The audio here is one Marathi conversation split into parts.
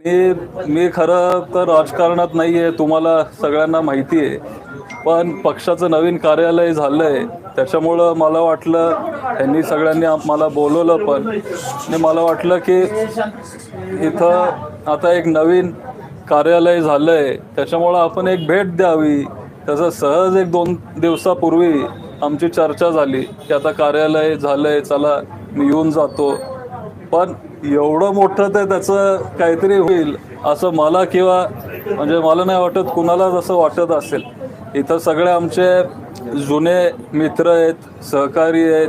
मी मी खरं तर राजकारणात नाही आहे तुम्हाला सगळ्यांना माहिती आहे पण पक्षाचं नवीन कार्यालय झालंय त्याच्यामुळं मला वाटलं यांनी सगळ्यांनी मला बोलवलं पण. आणि मला वाटलं की इथं आता एक नवीन कार्यालय झालंय त्याच्यामुळं आपण एक भेट द्यावी. तसं सहज एक दोन दिवसापूर्वी आमची चर्चा झाली की आता कार्यालय झालंय चला मी येऊन जातो. पण एवढं मोठं ते त्याचं काहीतरी होईल असं मला किंवा म्हणजे मला नाही वाटत कुणाला जसं वाटत असेल. इथं सगळे आमचे जुने मित्र आहेत सहकारी आहेत.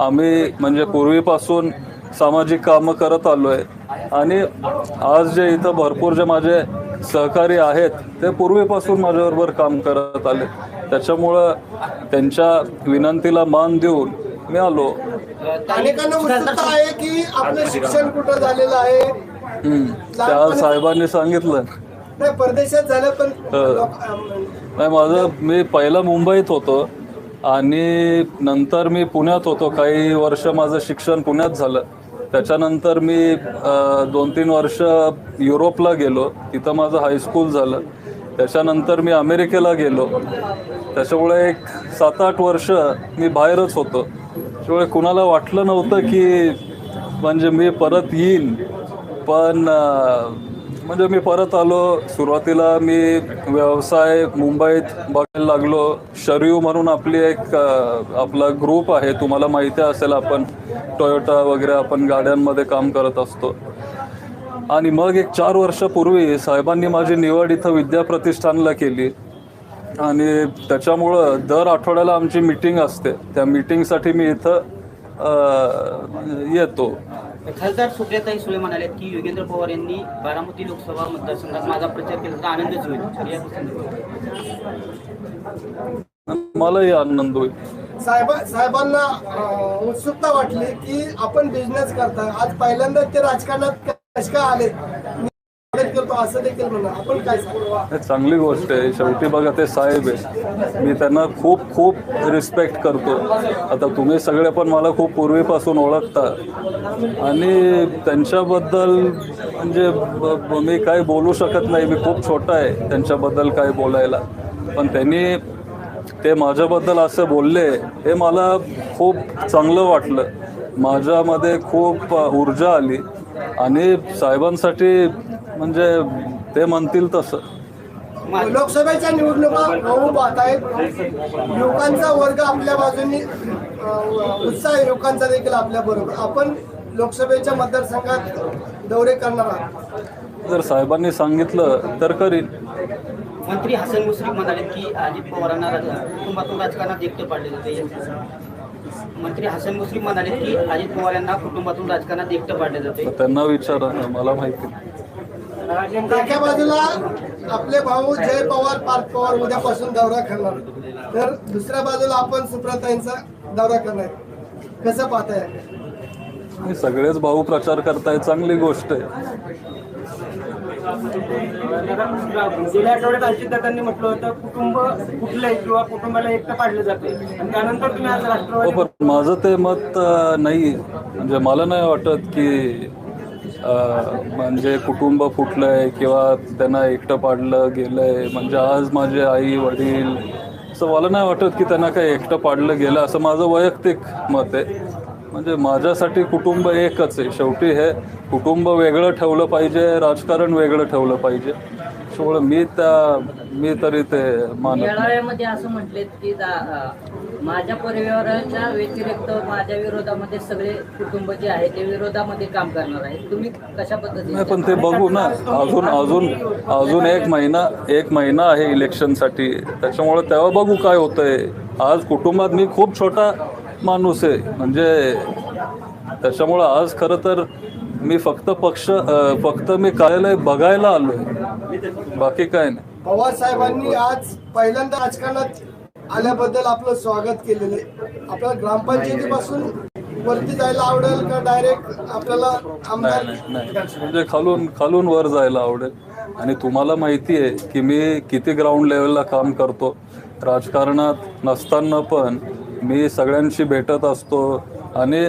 आम्ही म्हणजे पूर्वीपासून सामाजिक कामं करत आलो आहे. आणि आज जे इथं भरपूर जे माझे सहकारी आहेत ते पूर्वीपासून माझ्याबरोबर काम करत आले. त्याच्यामुळं त्यांच्या विनंतीला मान देऊन मी आलो. अनेकांना उत्सुकता आहे की आपलं शिक्षण कुठं झालेलं आहे. त्या साहेबांनी सांगितलं. नाही परदेशात झालं पण नाही माझं मी पहिला मुंबईत होतो आणि नंतर मी पुण्यात होतो. काही वर्ष माझं शिक्षण पुण्यात झालं. त्याच्यानंतर मी दोन तीन वर्ष युरोपला गेलो. तिथं माझं हायस्कूल झालं. त्याच्यानंतर मी अमेरिकेला गेलो. त्याच्यामुळे एक सात आठ वर्ष मी बाहेरच होतो. त्यामुळे कुणाला वाटलं नव्हतं की म्हणजे मी परत येईन पण म्हणजे मी परत आलो. सुरुवातीला मी व्यवसाय मुंबईत बघायला लागलो. शरीव म्हणून आपली एक आपला ग्रुप आहे. तुम्हाला माहिती असेल आपण टोयोटा वगैरे आपण गाड्यांमध्ये काम करत असतो. आणि मग एक चार वर्षापूर्वी साहेबांनी माझी निवड इथं विद्याप्रतिष्ठानला केली. आणि त्याच्यामुळं दर आठवड्याला आमची मीटिंग असते. त्या मीटिंगसाठी मी इथं येतो. खासदार सुप्रियाताई सुळे म्हणाले की योगेंद्र पवार यांनी बारामती लोकसभा मतदारसंघात माझा प्रचार केला तर आनंदच होईल. मलाही आनंद होईल. साहेब साहेबांना उत्सुकता वाटली की आपण बिझनेस करताय. आज पहिल्यांदा ते राजकारणात कसे काय आले करतो असं देखील म्हणा आपण काय सांगू? हे चांगली गोष्ट आहे. शेवटी बघा ते साहेब आहे. मी त्यांना खूप खूप रिस्पेक्ट करतो. आता तुम्ही सगळे पण मला खूप पूर्वीपासून ओळखता. आणि त्यांच्याबद्दल म्हणजे मी काय बोलू शकत नाही. मी खूप छोटा आहे त्यांच्याबद्दल काय बोलायला. पण त्यांनी ते माझ्याबद्दल असं बोलले हे मला खूप चांगलं वाटलं. माझ्यामध्ये खूप ऊर्जा आली. आणि साहेबांसाठी म्हणजे ते म्हणतील तसं. लोकसभेच्या निवडणुका होऊ पाहत आहेत युवकांचा वर्ग आपल्या बाजूनी उत्साह आहे युवकांचा देखील आपल्या बरोबर. आपण लोकसभेच्या मतदारसंघात दौरे करणार आहात. जर साहेबांनी सांगितलं तर करीन. मंत्री हसन मुश्रीफ म्हणाले की अजित पवारांना कुटुंबातून राजकारणात एकटं पाडले जाते. मंत्री हसन मुश्रीफ म्हणाले की अजित पवार यांना कुटुंबातून राजकारणात एकटं पाडले जाते. तर त्यांना विचारा मला माहिती. एका बाजूला आपले भाऊ जय पवार पार्थ पवार उद्यापासून दौरा करणार. तर दुसऱ्या बाजूला आपण सुप्रताईंचा दौरा करणार. कसं पाहताय? सगळेच भाऊ प्रचार करताय चांगली गोष्ट आहे. गेल्या आठवड्यात अजितदादांनी म्हटलं होतं कुटुंब कुठलंय किंवा कुटुंबाला एकटं पाडलं जाते आणि त्यानंतर तुम्ही आज हो राष्ट्रवादी पण माझं ते मत नाही. म्हणजे मला नाही वाटत की म्हणजे कुटुंब फुटलंय किंवा त्यांना एकटं पाडलं गेलंय म्हणजे आज माझे आई वडील असं मला नाही वाटत की त्यांना काही एकटं पाडलं गेलं असं माझं वैयक्तिक मत आहे. म्हणजे माझ्यासाठी कुटुंब एकच आहे. शेवटी हे कुटुंब वेगळं ठेवलं पाहिजे राजकारण वेगळं ठेवलं पाहिजे. त्यामुळं मी त्या मी तरी ते मानत नाही. मेळाव्यामध्ये असं म्हटलेत की दा- अं, माझ्या परिवाराच्या व्यतिरिक्त माझ्या विरोधामध्ये सगळे कुटुंब जे आहे ते विरोधामध्ये काम करणार आहे तुम्ही कशा नाही पण ते बघू ना. अजून अजून अजून एक महिना एक महिना आहे इलेक्शनसाठी. त्याच्यामुळे तेव्हा बघू काय होतंय. आज कुटुंबात मी खूप छोटा माणूस आहे. म्हणजे त्याच्यामुळं आज खरं तर मी फक्त पक्ष फक्त मी कार्यालय बघायला आलोय. बाकी काय नाही. पवार साहेबांनी आज पहिल्यांदा राजकारणात आल्याबद्दल आपलं स्वागत केलेलं आहे. आपल्याला ग्रामपंचायतीपासून वरती जायला आवडेल का डायरेक्ट आपल्याला आमदार? नाही म्हणजे खालून खालून वर जायला आवडेल. आणि तुम्हाला माहिती आहे की मी किती ग्राउंड लेवलला काम करतो. राजकारणात नसताना पण मी सगळ्यांशी भेटत असतो. आणि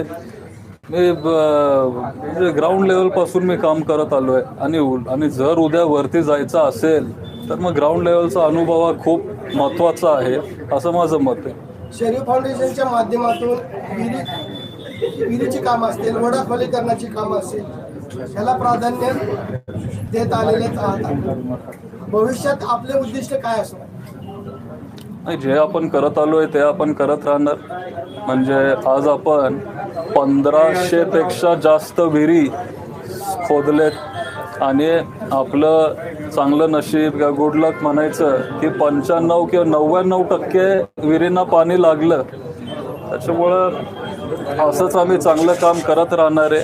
मी ग्राउंड म्हणजे लेवलपासून मी काम करत आलो आहे आणि आणि जर उद्या वरती जायचं असेल तर मग ग्राउंड लेवलचा अनुभव हा खूप महत्त्वाचा आहे असं माझं मत आहे. शरीफ फाउंडेशनच्या माध्यमातून विहिरी विहिरीची कामं असतील वडा खोलीकरणाची कामं असतील ह्याला प्राधान्य देत आलेलेच आहात. भविष्यात आपले उद्दिष्ट काय असणार? नाही जे आपण करत आलो आहे ते आपण करत राहणार. म्हणजे आज आपण पंधराशे पेक्षा जास्त विहिरी खोदलेत. आणि आपलं चांगलं नशीब किंवा गुड लक म्हणायचं की पंच्याण्णव किंवा नव्याण्णव टक्के विहिरींना पाणी लागलं. त्याच्यामुळं असंच आम्ही चांगलं काम करत राहणार आहे.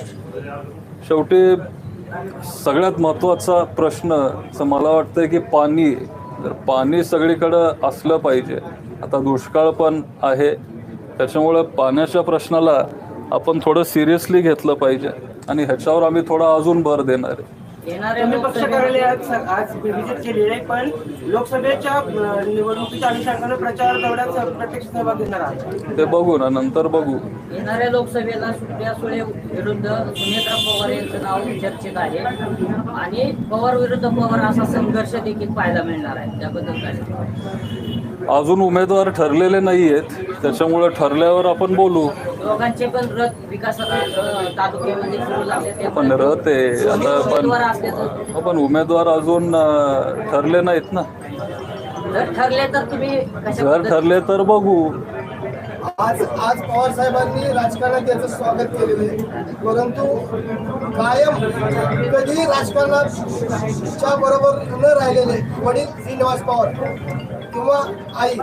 शेवटी सगळ्यात महत्त्वाचा प्रश्न असं मला वाटतं की पाणी तर पाणी सगळीकडं असलं पाहिजे. आता दुष्काळ पण आहे. त्याच्यामुळं पाण्याच्या प्रश्नाला आपण थोडं सिरियसली घेतलं पाहिजे. आणि ह्याच्यावर आम्ही थोडा अजून भर देणार आहे. येणाऱ्या तुम्ही पक्ष लोकसभेत कार्यालय आज आज व्हिजिट केलेली आहे पण लोकसभेच्या अं, निवडणुकीच्या अनुषंगाने प्रचार दौऱ्यात प्रत्यक्ष सहभाग घेणार आहात. ते बघू ना नंतर बघू. येणाऱ्या लोकसभेला सुप्रिया सुळे विरुद्ध सुनेत्रा पवार यांचं नाव चर्चेत आहे. आणि पवार विरुद्ध पवार असा संघर्ष देखील पाहायला मिळणार आहे. त्याबद्दल काय अजून उमेदवार ठरलेले नाही आहेत त्याच्यामुळं ठरल्यावर आपण बोलू. दोघांचे पण रथ विकासाला अ, तालुक्यामध्ये सुरू झाले ते पण रथ आहे. आता पण उमेदवार असल्याचं आपण उमेदवार अजून ठरले नाहीत ना. जर ठरले तर तुम्ही जर ठरले तर बघू. आज आज पवार साहेबांनी राजकारणात याचं स्वागत केलेलं आहे. परंतु कायम कधीही राजकारणाच्या बरोबर न राहिलेले वडील श्रीनिवास पवार किंवा आई.